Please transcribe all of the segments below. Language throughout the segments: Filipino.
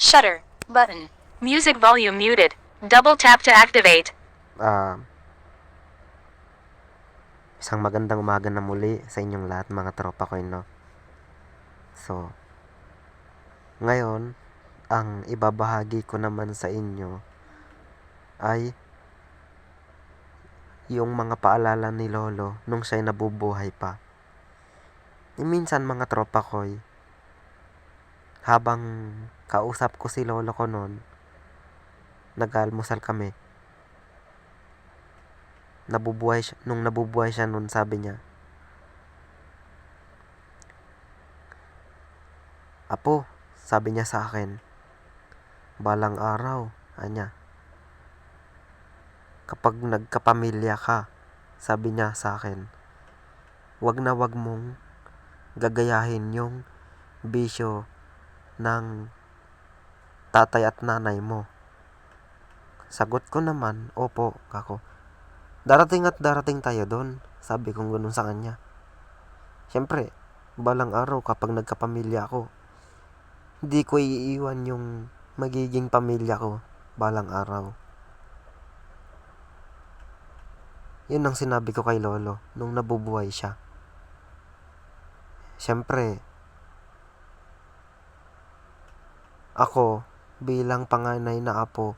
Shutter. Button. Music volume muted. Double tap to activate. Ah, isang magandang umaga na muli sa inyong lahat mga tropa ko no. So, ngayon, ang ibabahagi ko naman sa inyo ay yung mga paalala ni Lolo nung siya'y nabubuhay pa. E minsan mga tropa ko habang kausap ko si Lolo ko noon, nag-almusal kami. Nabubuhay siya, nung nabubuhay siya noon sabi niya Apo, sabi niya sa akin balang araw, anya kapag nagkapamilya ka sabi niya sa akin wag na wag mong gagayahin yung bisyo ng tatay at nanay mo sagot ko naman opo kako Darating at darating tayo doon. Sabi kong ganun sa kanya. Siyempre, balang araw kapag nagkapamilya ako, hindi ko iiwan yung magiging pamilya ko balang araw. Yun ang sinabi ko kay Lolo nung nabubuhay siya. Siyempre, ako bilang panganay na apo,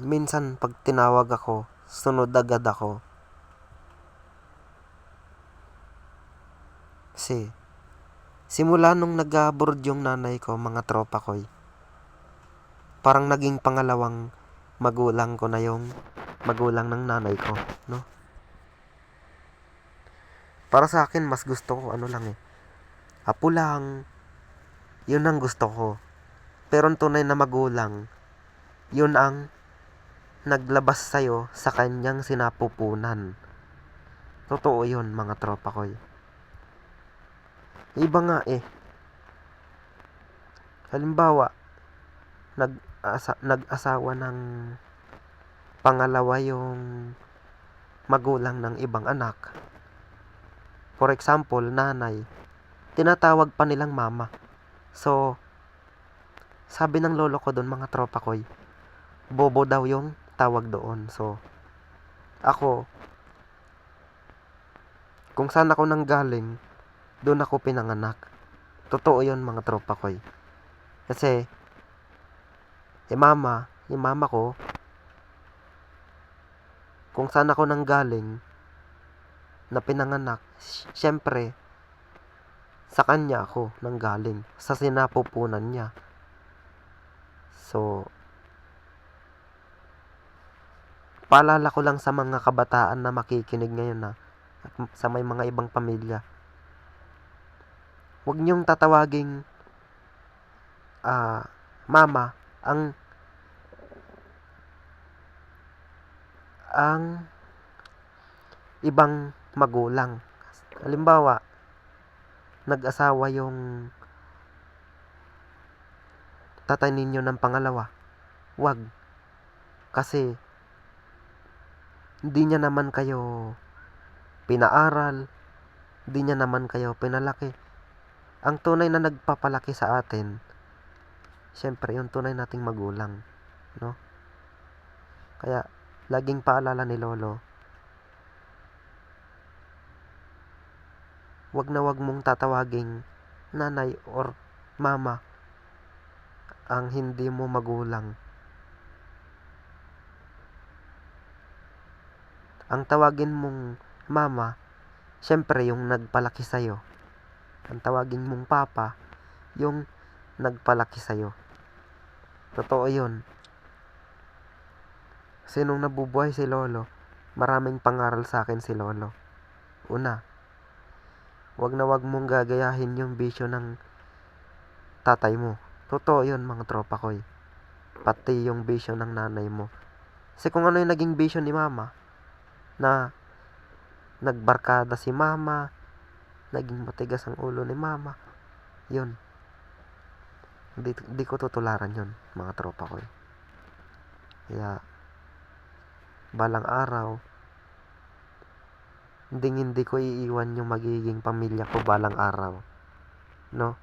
minsan pag tinawag ako, sunod agad ako. Kasi, simula nung nag-abroad yung nanay ko, mga tropa ko, parang naging pangalawang magulang ko na yung magulang ng nanay ko, no? Para sa akin, mas gusto ko ano lang eh. Apo lang. Yun ang gusto ko. Pero ang tunay na magulang, yun ang naglabas sa'yo sa kanyang sinapupunan. Totoo yun, mga tropa ko. Iba nga eh. Halimbawa, nag asa, nag-asawa ng pangalawa yung magulang ng ibang anak. For example, nanay, tinatawag pa nilang mama. So, sabi ng lolo ko doon mga tropa ko, bobo daw yung tawag doon. So, ako, kung saan ako nang galing, doon ako pinanganak. Totoo yun mga tropa ko. Kasi, yung mama, yung mama ko, kung saan ako nang galing, na pinanganak, syempre, sa kanya ako nang galing, sa sinapupunan niya. So, paalala ko lang sa mga kabataan na makikinig ngayon na at sa may mga ibang pamilya. Huwag niyong tatawaging ah, mama ang ang ibang magulang. Halimbawa, nag-asawa yung tatay ninyo ng pangalawa. Wag. Kasi, hindi niya naman kayo pinaaral, hindi niya naman kayo pinalaki. Ang tunay na nagpapalaki sa atin, syempre, yung tunay nating magulang. No? Kaya, laging paalala ni Lolo, wag na wag mong tatawaging nanay or mama ang hindi mo magulang. Ang tawagin mong mama, syempre yung nagpalaki sa'yo. Ang tawagin mong papa, yung nagpalaki sa'yo. Totoo yun. Kasi nung nabubuhay si Lolo, maraming pangaral sa akin si Lolo. Una, wag na wag mong gagayahin yung bisyo ng tatay mo. Totoo yun mga tropa ko. Pati yung bisyo ng nanay mo. Kasi kung ano yung naging bisyo ni mama, na nagbarkada si mama, naging matigas ang ulo ni mama, yun. Hindi, hindi ko tutularan yun, mga tropa ko. Kaya, balang araw, hindi hindi ko iiwan yung magiging pamilya ko balang araw. No?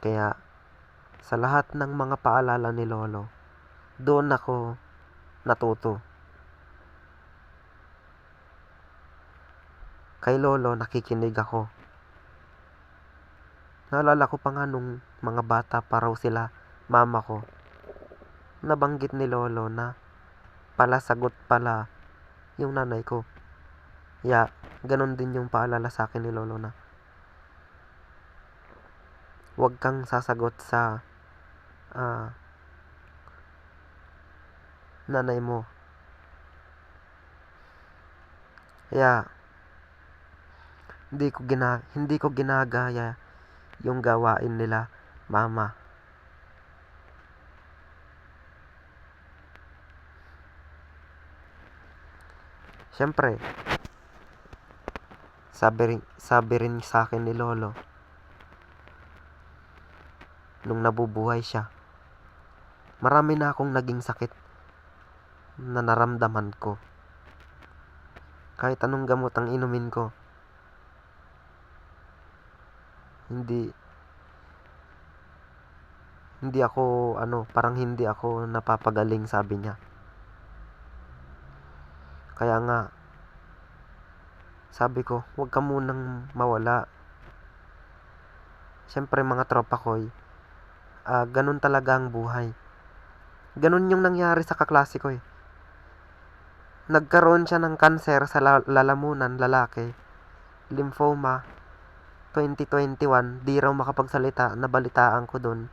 Kaya, sa lahat ng mga paalala ni Lolo, doon ako natuto. Kay Lolo, nakikinig ako. Naalala ko pa nga nung mga bata pa raw sila, mama ko. Nabanggit ni Lolo na pala sagot pala yung nanay ko. Ya, ganun din yung paalala sa akin ni Lolo na huwag kang sasagot sa ah, nanay mo. Kaya, hindi ko gina hindi ko ginagaya yung gawain nila mama. Siyempre, sabi rin, sabi rin sa akin ni Lolo, nung nabubuhay siya, marami na akong naging sakit na naramdaman ko. Kahit anong gamot ang inumin ko, hindi hindi ako ano, parang hindi ako napapagaling sabi niya. Kaya nga sabi ko, huwag ka munang mawala. Siyempre mga tropa ko, ah, ganun talaga ang buhay. Ganun yung nangyari sa kaklase ko eh. Nagkaroon siya ng kanser sa la- lalamunan, lalaki. Lymphoma. 2021, di raw makapagsalita, nabalitaan ko dun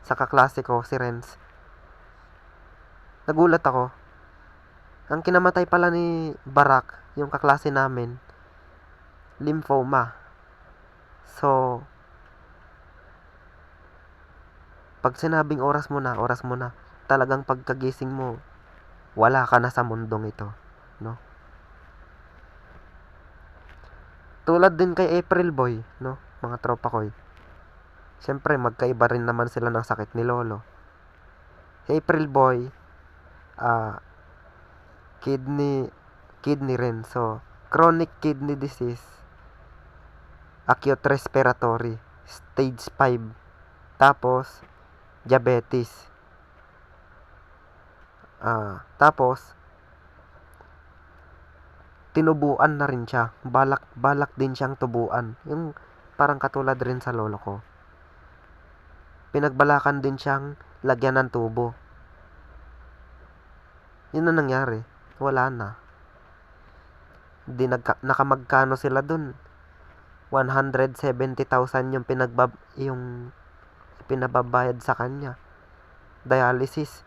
sa kaklase ko, si Renz. Nagulat ako. Ang kinamatay pala ni Barak, yung kaklase namin, lymphoma. So, pag sinabing oras mo na, oras mo na, talagang pagkagising mo, wala ka na sa mundong ito, no? Tulad din kay April Boy, no? Mga tropa ko. Siyempre, magkaiba rin naman sila ng sakit ni Lolo. Si April Boy, ah, kidney, kidney rin. So, chronic kidney disease, acute respiratory, stage 5. Tapos, diabetes. Ah, tapos, tinubuan na rin siya. Balak, balak din siyang tubuan. Yung parang katulad rin sa lolo ko. Pinagbalakan din siyang lagyan ng tubo. Yun na nangyari. Wala na. Di nagka, nakamagkano sila dun. 170,000 yung pinagbab yung pinababayad sa kanya. Dialysis.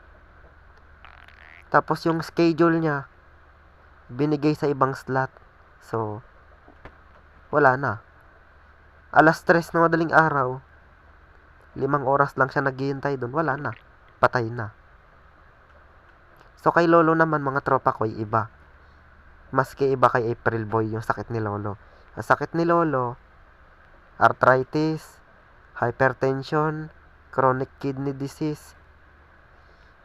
Tapos yung schedule niya binigay sa ibang slot. So wala na. Alas 3 na madaling araw, limang oras lang siya naghihintay doon, wala na. Patay na. So kay Lolo naman mga tropa ko ay iba. Maski iba kay April Boy yung sakit ni Lolo. Ang sakit ni Lolo, arthritis, hypertension, chronic kidney disease,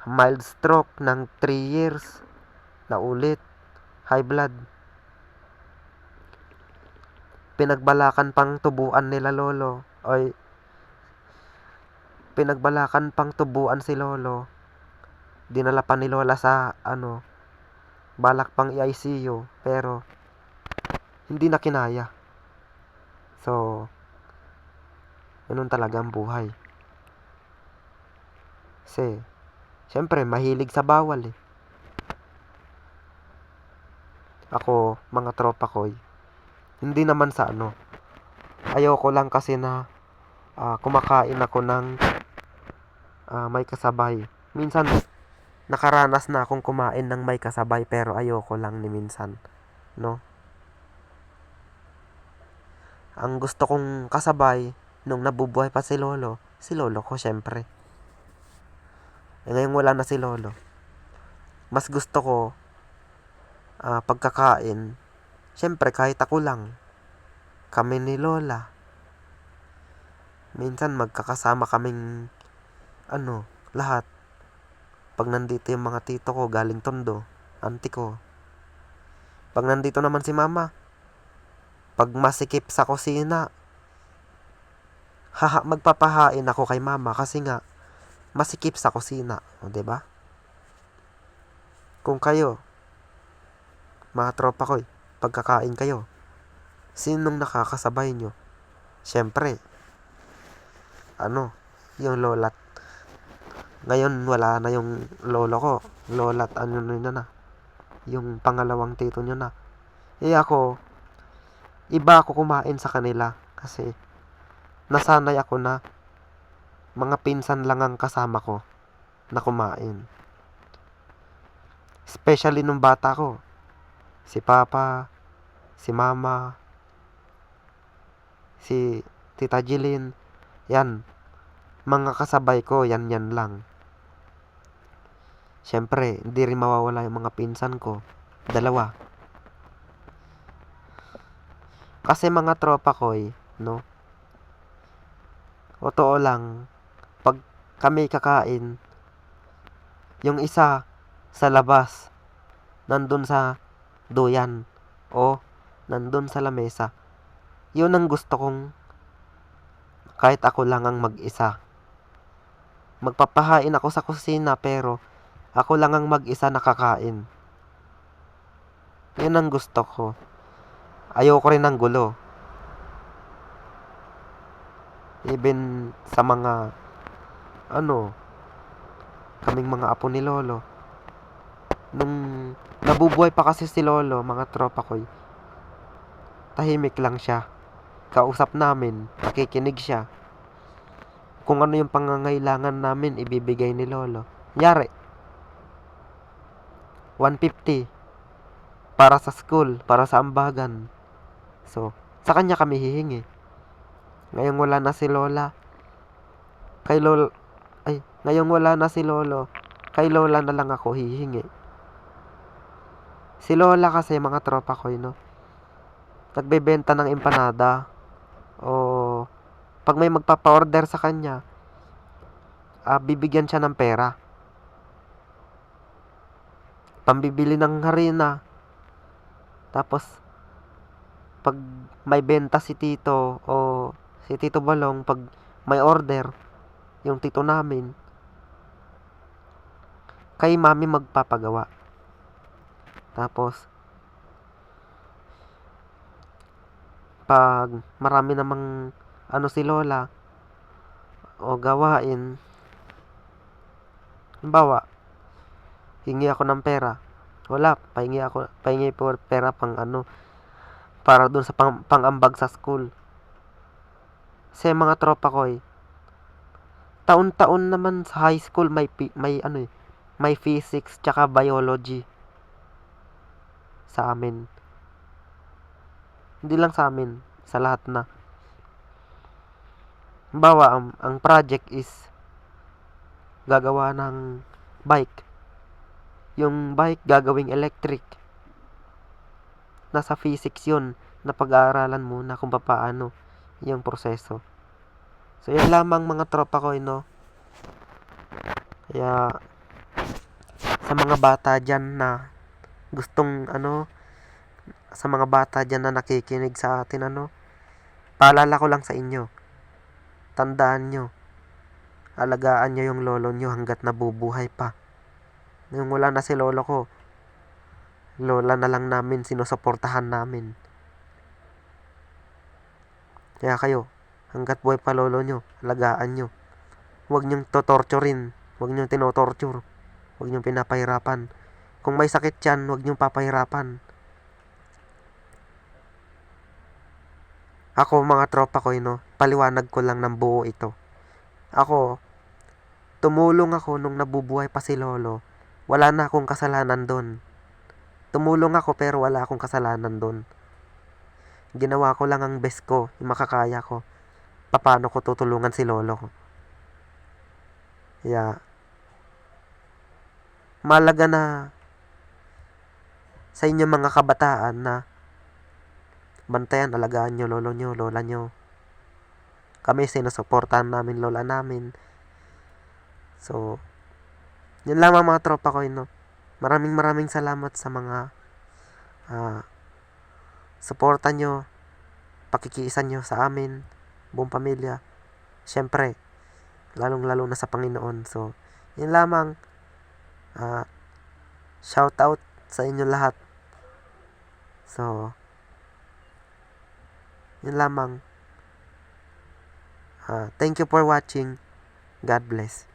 mild stroke ng 3 years na ulit, high blood. Pinagbalakan pang tubuan nila lolo. Oy, pinagbalakan pang tubuan si lolo. Dinala pa ni lola sa ano, balak pang i-ICU, pero hindi na kinaya. So, ganun talaga ang buhay. Kasi, syempre, mahilig sa bawal eh. Ako, mga tropa ko, hindi naman sa ano. Ayoko lang kasi na ah, kumakain ako ng ah, may kasabay. Minsan, nakaranas na akong kumain ng may kasabay pero ayoko lang ni minsan. No? Ang gusto kong kasabay nung nabubuhay pa si Lolo, si Lolo ko syempre. Eh, ngayon wala na si Lolo. Mas gusto ko ah, pagkakain, syempre kahit ako lang, kami ni Lola. Minsan magkakasama kaming ano, lahat. Pag nandito yung mga tito ko galing Tondo, auntie ko. Pag nandito naman si mama, pag masikip sa kusina, haha, magpapahain ako kay mama kasi nga masikip sa kusina, o ba? Kung kayo mga tropa ko, pagkakain kayo, sinong nakakasabay nyo? Siyempre, ano, yung lolat. Ngayon, wala na yung lolo ko. Lolat, ano nyo na. Yung pangalawang tito nyo na. Eh ako, iba ako kumain sa kanila. Kasi, nasanay ako na mga pinsan lang ang kasama ko na kumain. Especially nung bata ko. Si Papa, si Mama, si Tita Jilin. Yan. Mga kasabay ko, yan yan lang. Siyempre, hindi rin mawawala yung mga pinsan ko. Dalawa. Kasi mga tropa ko eh, no? Totoo lang, pag kami kakain, yung isa sa labas, nandun sa duyan, o nandun sa lamesa, yun ang gusto kong kahit ako lang ang mag-isa. Magpapahain ako sa kusina pero ako lang ang mag-isa nakakain. Yun ang gusto ko. Ayoko rin ng gulo. Even sa mga ano kaming mga apo ni Lolo. Nung nabubuhay pa kasi si Lolo, mga tropa ko, tahimik lang siya. Kausap namin, nakikinig siya. Kung ano yung pangangailangan namin, ibibigay ni Lolo. Yari. 150 para sa school, para sa ambagan. So, sa kanya kami hihingi. Ngayong wala na si Lola. Kay Lolo, ay, ngayong wala na si Lolo, kay Lola na lang ako hihingi. Si Lola kasi mga tropa ko, no? Nagbebenta ng empanada. O, pag may magpapa-order sa kanya, ah, bibigyan siya ng pera. Pambibili ng harina. Tapos, pag may benta si Tito o si Tito Balong, pag may order, yung tito namin, kay mami magpapagawa. Tapos, pag marami namang ano si Lola o gawain, halimbawa, hingi ako ng pera. Wala, pahingi ako, pahingi po pera pang ano, para dun sa pang, pangambag sa school. Kasi mga tropa ko eh, taon-taon naman sa high school may may ano eh, may physics tsaka biology sa amin. Hindi lang sa amin, sa lahat na. Bawa ang, ang project is gagawa ng bike. Yung bike gagawing electric. Nasa physics yun na pag-aaralan muna kung paano yung proseso. So, yan lamang mga tropa ko, no? Kaya, sa mga bata dyan na gustong, ano, sa mga bata dyan na nakikinig sa atin, ano, paalala ko lang sa inyo. Tandaan nyo, alagaan nyo yung lolo nyo hanggat nabubuhay pa. Yung wala na si lolo ko, lola na lang namin, sinusuportahan namin. Kaya kayo, hanggat buhay pa lolo nyo, alagaan nyo. Huwag nyong totorturin, huwag nyong tinotorture, huwag nyong pinapahirapan. Kung may sakit yan, huwag nyong papahirapan. Ako, mga tropa ko, no, paliwanag ko lang ng buo ito. Ako, tumulong ako nung nabubuhay pa si lolo. Wala na akong kasalanan doon. Tumulong ako pero wala akong kasalanan doon. Ginawa ko lang ang best ko, yung makakaya ko. Paano ko tutulungan si lolo ko. Kaya, malaga na sa inyo mga kabataan na bantayan, alagaan nyo lolo nyo, lola nyo. Kami sinusuportahan namin lola namin. So, yun lang mga tropa ko, no? Maraming maraming salamat sa mga ah, suporta nyo, pakikiisan nyo sa amin, buong pamilya. syempre, lalong-lalo na sa Panginoon. So, yun lamang. Ah, shout out sa inyo lahat. So, yun lamang. Ah, thank you for watching. God bless.